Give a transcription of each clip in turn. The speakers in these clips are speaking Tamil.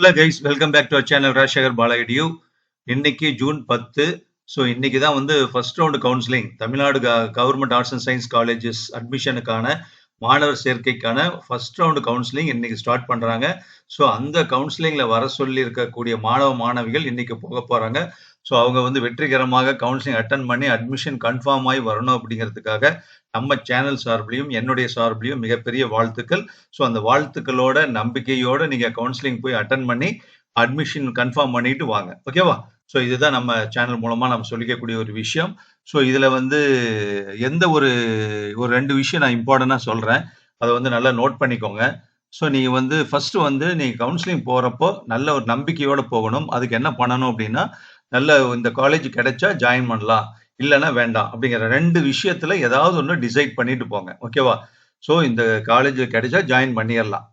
Hello guys welcome back to our channel Rajasekar பாலாயிடியூ இன்னைக்கு ஜூன் பத்து. ஸோ இன்னைக்கு தான் வந்து first round counselling Tamil Nadu government arts and science colleges அட்மிஷனுக்கான மாணவர் சேர்க்கைக்கான ஃபர்ஸ்ட் ரவுண்டு கவுன்சிலிங் இன்னைக்கு ஸ்டார்ட் பண்றாங்க. ஸோ அந்த கவுன்சிலிங்ல வர சொல்லி இருக்கக்கூடிய மாணவ மாணவிகள் இன்னைக்கு போக போறாங்க. ஸோ அவங்க வந்து வெற்றிகரமாக கவுன்சிலிங் அட்டன் பண்ணி அட்மிஷன் கன்ஃபார்ம் ஆகி வரணும் அப்படிங்கிறதுக்காக நம்ம சேனல் சார்பிலையும் என்னுடைய சார்பிலையும் மிகப்பெரிய வாழ்த்துக்கள். ஸோ அந்த வாழ்த்துக்களோட நம்பிக்கையோட நீங்கள் கவுன்சிலிங் போய் அட்டன் பண்ணி அட்மிஷன் கன்ஃபார்ம் பண்ணிட்டு வாங்க. ஓகேவா ஸோ இதுதான் நம்ம சேனல் மூலமாக நம்ம சொல்லிக்கக்கூடிய ஒரு விஷயம். ஸோ இதில் வந்து எந்த ஒரு ஒரு ரெண்டு விஷயம் நான் இம்பார்ட்டண்ட்டாக சொல்கிறேன் அதை வந்து நல்லா நோட் பண்ணிக்கோங்க. ஸோ நீங்கள் வந்து ஃபஸ்ட்டு வந்து நீங்கள் கவுன்சிலிங் போகிறப்போ நல்ல ஒரு நம்பிக்கையோடு போகணும். அதுக்கு என்ன பண்ணணும் அப்படின்னா நல்ல இந்த காலேஜ் கிடைச்சா ஜாயின் பண்ணலாம் இல்லைன்னா வேண்டாம் அப்படிங்கிற ரெண்டு விஷயத்துல ஏதாவது ஒன்று டிசைட் பண்ணிட்டு போங்க ஓகேவா ஸோ இந்த காலேஜில் கிடைச்சா ஜாயின் பண்ணிடலாம்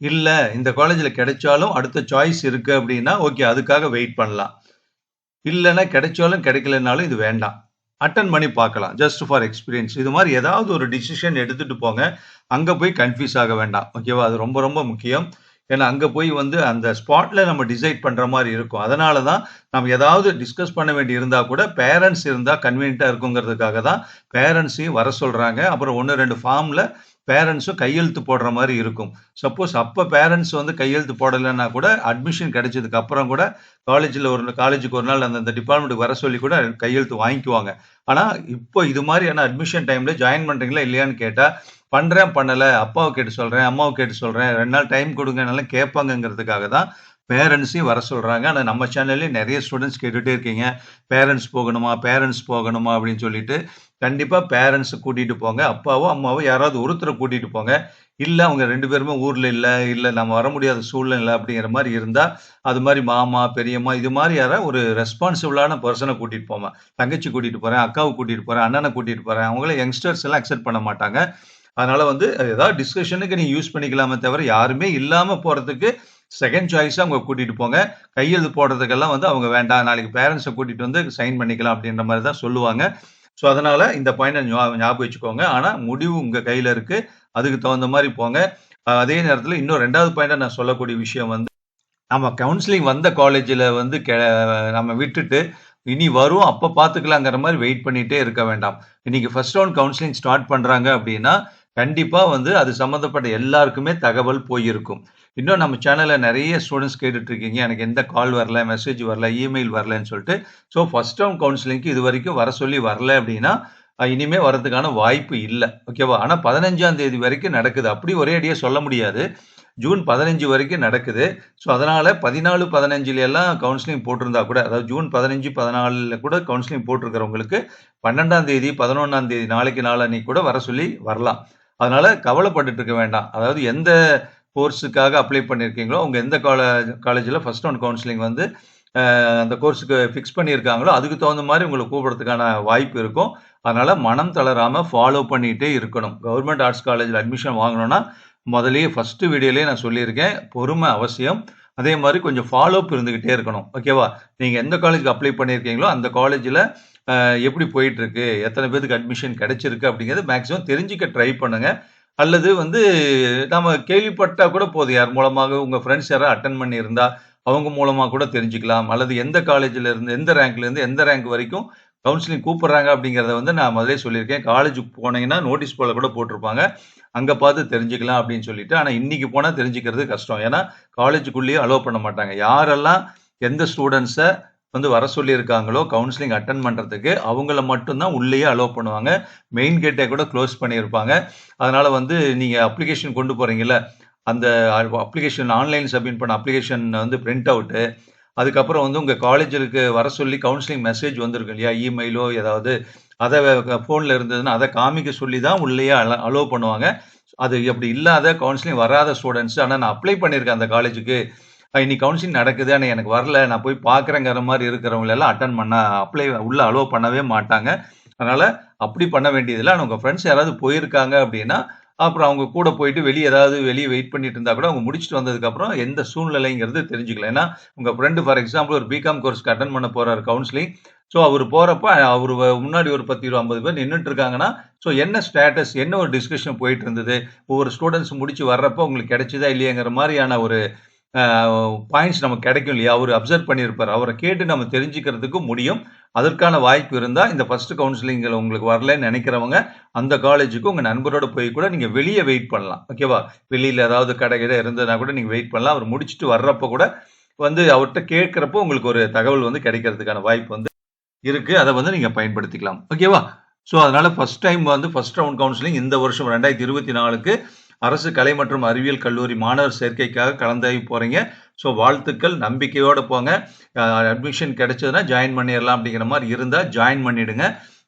இல்லை இந்த காலேஜில் கிடைச்சாலும் அடுத்த சாய்ஸ் இருக்கு அப்படின்னா ஓகே அதுக்காக வெயிட் பண்ணலாம். இல்லைன்னா கிடைச்சாலும் கிடைக்கலனாலும் இது வேண்டாம். அட்டன் பண்ணி பார்க்கலாம் ஜஸ்ட் ஃபார் எக்ஸ்பீரியன்ஸ் இது மாதிரி ஏதாவது ஒரு டிசிஷன் எடுத்துட்டு போங்க அங்கே போய் கன்ஃபியூஸ் ஆக வேண்டாம் ஓகேவா அது ரொம்ப ரொம்ப முக்கியம். ஏன்னா அங்கே போய் வந்து அந்த ஸ்பாட்ல நம்ம டிசைட் பண்ணுற மாதிரி இருக்கும். அதனால தான் நம்ம ஏதாவது டிஸ்கஸ் பண்ண வேண்டி இருந்தால் கூட பேரண்ட்ஸ் இருந்தால் கன்வீனியண்ட்டாக இருக்குங்கிறதுக்காக தான் பேரண்ட்ஸையும் வர சொல்கிறாங்க அப்புறம் ஒன்று ரெண்டு ஃபார்மில் பேரண்ட்ஸும் கையெழுத்து போடுற மாதிரி இருக்கும். சப்போஸ் அப்போ பேரண்ட்ஸ் வந்து கையெழுத்து போடலைன்னா கூட அட்மிஷன் கிடைச்சதுக்கு அப்புறம் கூட காலேஜில் ஒரு காலேஜுக்கு ஒரு நாள் அந்த டிபார்ட்மெண்ட்டுக்கு வர சொல்லி கூட கையெழுத்து வாங்கிக்குவாங்க. ஆனால் இப்போ இது மாதிரியான அட்மிஷன் டைமில் ஜாயின் பண்ணுறீங்களா இல்லையான்னு கேட்டால் பண்ணுறேன் பண்ணலை. அப்பாவை கேட்டு சொல்கிறேன் அம்மாவை கேட்டு சொல்கிறேன் ரெண்டு நாள் டைம் கொடுங்கனால கேட்பாங்கங்கிறதுக்காக தான் பேரண்ட்ஸையும் வர சொல்கிறாங்க ஆனால் நம்ம சேனல்லையும் நிறைய ஸ்டூடெண்ட்ஸ் கேட்டுகிட்டே இருக்கீங்க. பேரண்ட்ஸ் போகணுமா பேரண்ட்ஸ் போகணுமா அப்படின்னு சொல்லிட்டு கண்டிப்பாக பேரண்ட்ஸை கூட்டிகிட்டு போங்க. அப்பாவோ அம்மாவோ யாராவது ஒருத்தரை கூட்டிகிட்டு போங்க. இல்லை அவங்க ரெண்டு பேருமே ஊரில் இல்லை இல்லை நம்ம வர முடியாத சூழ்நிலை அப்படிங்கிற மாதிரி இருந்தால் அது மாதிரி மாமா பெரியம்மா இது மாதிரி யாராவது ஒரு ரெஸ்பான்சிபிளான பர்சனை கூட்டிகிட்டு போவேன் தங்கச்சி கூட்டிகிட்டு போகிறேன் அக்காவை கூட்டிகிட்டு போகிறேன் அண்ணனை கூட்டிகிட்டு போகிறேன் அவங்கள யங்ஸ்டர்ஸ் எல்லாம் அக்செப்ட் பண்ண மாட்டாங்க. அதனால வந்து ஏதாவது டிஸ்கஷனுக்கு நீங்க யூஸ் பண்ணிக்கலாமே தவிர யாருமே இல்லாம போறதுக்கு செகண்ட் சாய்ஸாக அவங்க கூட்டிட்டு போங்க. கையெழுத்து போடுறதுக்கெல்லாம் வந்து அவங்க வேண்டாம். நாளைக்கு பேரண்ட்ஸை கூட்டிட்டு வந்து சைன் பண்ணிக்கலாம் அப்படின்ற மாதிரி தான் சொல்லுவாங்க. ஸோ அதனால இந்த பாயிண்ட் ஞாபகம் வச்சுக்கோங்க. ஆனால் முடிவு உங்க கையில இருக்கு. அதுக்கு தகுந்த மாதிரி போங்க. அதே நேரத்தில் இன்னும் ரெண்டாவது பாயிண்டை நான் சொல்லக்கூடிய விஷயம் வந்து நம்ம கவுன்சிலிங் வந்த காலேஜில் வந்து கெ நம்ம விட்டுட்டு இனி வரும் அப்போ பார்த்துக்கலாங்கிற மாதிரி வெயிட் பண்ணிகிட்டே இருக்க வேண்டாம். இன்னைக்கு ஃபர்ஸ்ட் ரவுண்ட் கவுன்சிலிங் ஸ்டார்ட் பண்ணுறாங்க அப்படின்னா கண்டிப்பாக வந்து அது சம்மந்தப்பட்ட எல்லாருக்குமே தகவல் போயிருக்கும். இன்னும் நம்ம சேனலில் நிறைய ஸ்டூடெண்ட்ஸ் கேட்டுட்ருக்கீங்க. எனக்கு எந்த கால் வரல மெசேஜ் வரல இமெயில் வரலன்னு சொல்லிட்டு. ஸோ ஃபஸ்ட் டேர்ம் கவுன்சிலிங்க்கு இது வரைக்கும் வர சொல்லி வரல அப்படின்னா இனிமே வரதுக்கான வாய்ப்பு இல்லை. ஓகேவா ஆனால் பதினஞ்சாம் தேதி வரைக்கும் நடக்குது. அப்படி ஒரே அடியாக சொல்ல முடியாது. ஜூன் பதினஞ்சு வரைக்கும் நடக்குது. ஸோ அதனால் பதினாலு பதினஞ்சுல எல்லாம் கவுன்சிலிங் போட்டிருந்தா கூட அதாவது ஜூன் பதினஞ்சு பதினாலுல கூட கவுன்சிலிங் போட்டிருக்கிறவங்களுக்கு பன்னெண்டாம் தேதி பதினொன்றாம் தேதி நாளைக்கு நாளன்னைக்கு கூட வர சொல்லி வரலாம். அதனால கவலைப்பட்டுட்டு இருக்க வேண்டாம். அதாவது எந்த கோர்ஸுக்காக அப்ளை பண்ணியிருக்கீங்களோ அவங்க எந்த காலேஜ் காலேஜில் ஃபர்ஸ்ட் ஒன் கவுன்சிலிங் வந்து அந்த கோர்ஸுக்கு ஃபிக்ஸ் பண்ணியிருக்காங்களோ அதுக்கு தகுந்த மாதிரி உங்களை கூப்பிட்றதுக்கான வாய்ப்பு இருக்கும். அதனால் மனம் தளராமல் ஃபாலோ பண்ணிகிட்டே இருக்கணும். கவர்மெண்ட் ஆர்ட்ஸ் காலேஜில் அட்மிஷன் வாங்கணும்னா முதலே ஃபஸ்ட்டு வீடியோலேயே நான் சொல்லியிருக்கேன். பொறுமை அவசியம். அதே மாதிரி கொஞ்சம் ஃபாலோ அப் இருந்துக்கிட்டே இருக்கணும் ஓகேவா நீங்கள் எந்த காலேஜுக்கு அப்ளை பண்ணியிருக்கீங்களோ அந்த காலேஜில் எப்படி போயிட்டுருக்கு? எத்தனை பேருக்கு அட்மிஷன் கிடைச்சிருக்கு அப்படிங்கிறது மேக்ஸிமம் தெரிஞ்சுக்க ட்ரை பண்ணுங்கள் அல்லது வந்து நம்ம கேள்விப்பட்டால் கூட போதும். யார் மூலமாக உங்கள் ஃப்ரெண்ட்ஸ் யாராவது அட்டன் பண்ணியிருந்தா அவங்க மூலமாக கூட தெரிஞ்சுக்கலாம். அல்லது எந்த காலேஜில் இருந்து எந்த ரேங்க்லேருந்து எந்த ரேங்க் வரைக்கும் கவுன்சிலிங் கூப்பிட்றாங்க அப்படிங்கிறத வந்து நான் முதலே சொல்லியிருக்கேன். காலேஜுக்கு போனீங்கன்னா நோட்டீஸ் போல கூட போட்டிருப்பாங்க. அங்கே பார்த்து தெரிஞ்சுக்கலாம் அப்படின்னு சொல்லிட்டு. ஆனால் இன்றைக்கி போனால் தெரிஞ்சுக்கிறது கஷ்டம். ஏன்னா காலேஜுக்குள்ளேயே அலோவ் பண்ண மாட்டாங்க. யாரெல்லாம் எந்த ஸ்டூடெண்ட்ஸை வந்து வர சொல்லியிருக்காங்களோ கவுன்சிலிங் அட்டன் பண்ணுறதுக்கு அவங்கள மட்டும்தான் உள்ளேயே அலோவ் பண்ணுவாங்க. மெயின் கேட்டை கூட க்ளோஸ் பண்ணியிருப்பாங்க. அதனால் வந்து நீங்கள் அப்ளிகேஷன் கொண்டு போகிறீங்கள அந்த அப்ளிகேஷன் ஆன்லைன் சப்மிட் பண்ண அப்ளிகேஷன் வந்து பிரிண்ட் அவுட்டு அதுக்கப்புறம் வந்து உங்கள் காலேஜுக்கு வர சொல்லி கவுன்சிலிங் மெசேஜ் வந்திருக்கு இல்லையா? இமெயிலோ ஏதாவது அதை ஃபோனில் இருந்ததுன்னா அதை காமிக்க சொல்லி தான் உள்ளேயே அல அலோவ் பண்ணுவாங்க. அது அப்படி இல்லாத கவுன்சிலிங் வராத ஸ்டூடெண்ட்ஸ் ஆனால் நான் அப்ளை பண்ணியிருக்கேன் அந்த காலேஜுக்கு இன்னைக்கு கவுன்சிலிங் நடக்குது ஆனால் எனக்கு வரல. நான் போய் பார்க்குறேங்கிற மாதிரி இருக்கிறவங்க எல்லாம் அட்டன் பண்ண அப்ளை உள்ள அலோவ் பண்ணவே மாட்டாங்க. அதனால அப்படி பண்ண வேண்டியதில்லை. ஆனால் உங்கள் ஃப்ரெண்ட்ஸ் யாராவது போயிருக்காங்க அப்படின்னா அப்புறம் அவங்க கூட போயிட்டு வெளியே ஏதாவது வெளியே வெயிட் பண்ணிட்டு இருந்தா கூட அவங்க முடிச்சுட்டு வந்ததுக்கப்புறம் எந்த சூழ்நிலைங்கிறது தெரிஞ்சுக்கலாம் ஏன்னா உங்கள் ஃப்ரெண்டு ஃபார் எக்ஸாம்பிள் ஒரு பிகாம் கோர்ஸ்க்கு அட்டன் பண்ண போறாரு கவுன்சிலிங் ஸோ அவர் போகிறப்ப அவர் முன்னாடி ஒரு பத்து இருபது ஐம்பது பேர் நின்றுட்டு இருக்காங்கன்னா ஸோ என்ன ஸ்டேட்டஸ் என்ன ஒரு டிஸ்கஷன் போயிட்டு இருந்தது? ஒவ்வொரு ஸ்டூடெண்ட்ஸ் முடிச்சு வர்றப்போ உங்களுக்கு கிடைச்சதா இல்லையேங்கிற மாதிரியான ஒரு பாயிண்ட்ஸ் நமக்கு கிடைக்கும் இல்லையா? அவர் அப்சர்வ் பண்ணியிருப்பார் அவரை கேட்டு நம்ம தெரிஞ்சுக்கிறதுக்கு முடியும். அதற்கான வாய்ப்பு இருந்தால் இந்த ஃபஸ்ட்டு கவுன்சிலிங்கில் உங்களுக்கு வரலன்னு நினைக்கிறவங்க அந்த காலேஜுக்கு உங்கள் நண்பரோட போய் கூட நீங்கள் வெளியே வெயிட் பண்ணலாம். ஓகேவா? வெளியில் ஏதாவது கடை கிடை இருந்ததுனா கூட நீங்கள் வெயிட் பண்ணலாம். அவர் முடிச்சுட்டு வர்றப்போ கூட வந்து அவர்கிட்ட கேட்குறப்போ உங்களுக்கு ஒரு தகவல் வந்து கிடைக்கிறதுக்கான வாய்ப்பு வந்து இருக்கு. அதை வந்து நீங்கள் பயன்படுத்திக்கலாம். ஓகேவா? ஸோ அதனால் ஃபஸ்ட் டைம் வந்து ஃபஸ்ட் ரவுண்ட் கவுன்சிலிங் இந்த வருஷம் 2024க்கு அரசு கலை மற்றும் அறிவியல் கல்லூரி மாணவர் சேர்க்கைக்காக கலந்தாய்வு போகிறீங்க ஸோ வாழ்த்துக்கள். நம்பிக்கையோடு போங்க. அட்மிஷன் கிடைச்சதுன்னா ஜாயின் பண்ணிடலாம் அப்படிங்கிற மாதிரி இருந்தால் ஜாயின் பண்ணிவிடுங்க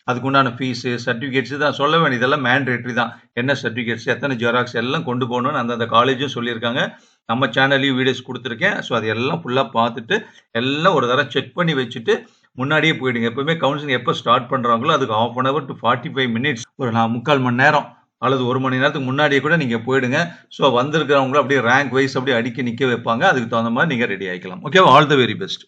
அதுக்கு உண்டான ஃபீஸு, சர்டிஃபிகேட்ஸு தான் சொல்ல வேண்டியதெல்லாம் மேண்டேட்டரி தான். என்ன சர்டிஃபிகேட்ஸ், எத்தனை ஜெராக்ஸ் எல்லாம் கொண்டு போகணும்னு அந்தந்த காலேஜும் சொல்லியிருக்காங்க. நம்ம சேனல்லையும் வீடியோஸ் கொடுத்துருக்கேன் ஸோ அது எல்லாம் ஃபுல்லாக பார்த்துட்டு, எல்லாம் ஒரு தடவை செக் பண்ணி வச்சுட்டு, முன்னாடியே போயிடுங்க. எப்பவுமே கவுன்சிலிங் எப்போ ஸ்டார்ட் பண்ணுறாங்களோ அதுக்கு 1/2 an hour to forty five minutes ஒரு நான் முக்கால் மணி நேரம் அல்லது ஒரு மணி நேரத்துக்கு முன்னாடியே கூட நீங்கள் போயிடுங்க. ஸோ வந்திருக்கிறவங்கள அப்படியே ரேங்க் வைஸ் அப்படியே அடிக்க நிற்க வைப்பாங்க. அதுக்கு தகுந்த மாதிரி நீங்கள் ரெடி ஆகிக்கலாம் ஓகேவா? All the very best.